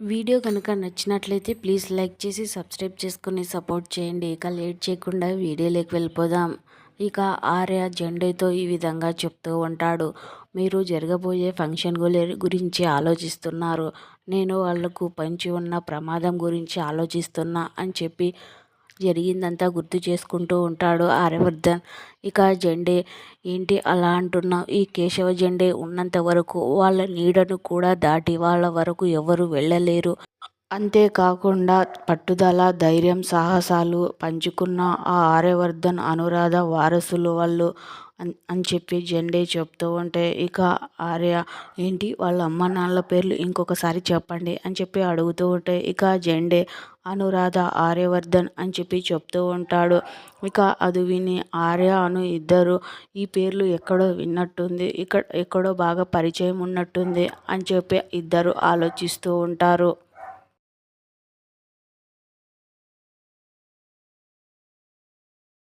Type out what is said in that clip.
Video కనుక నచ్చినట్లయితే please like చేసి సబ్స్క్రైబ్ చేసుకుని సపోర్ట్ చేయండి. ఇక లేట్ చేయకుండా వీడియోలోకి వెళ్ళిపోదాం. ఇక ఆర్య జెండేతో ఈ విధంగా చెప్తూ ఉంటాడు. మీరు జరగబోయే ఫంక్షన్ గురించి ఆలోచిస్తున్నారు. నేను వాళ్ళకు పంచి ఉన్న ప్రమాదం గురించి ఆలోచిస్తున్నా అని చెప్పి జరిగిందంతా గుర్తు చేసుకుంటూ ఉంటాడు ఆర్యవర్ధన్. ఇక జెండే ఏంటి అలా అంటున్నావు? ఈ కేశవ జెండే ఉన్నంత వరకు వాళ్ళ నీడను కూడా దాటి వాళ్ళ వరకు ఎవరు వెళ్ళలేరు. అంతేకాకుండా పట్టుదల ధైర్యం సాహసాలు పంచుకున్న ఆ ఆర్యవర్ధన్ అనురాధ వారసులు వాళ్ళు అని చెప్పి జెండే చెప్తూ ఉంటే ఇక ఆర్య ఏంటి వాళ్ళ అమ్మ నాన్నల పేర్లు ఇంకొకసారి చెప్పండి అని చెప్పి అడుగుతూ ఉంటే ఇక జెండే అనురాధ ఆర్యవర్ధన్ అని చెప్పి చెప్తూ ఉంటాడు. ఇక అది విని ఆర్య అను ఇద్దరు ఈ పేర్లు ఎక్కడో విన్నట్టుంది. ఇక్కడ ఎక్కడో బాగా పరిచయం ఉన్నట్టుంది అని చెప్పి ఇద్దరు ఆలోచిస్తూ ఉంటారు.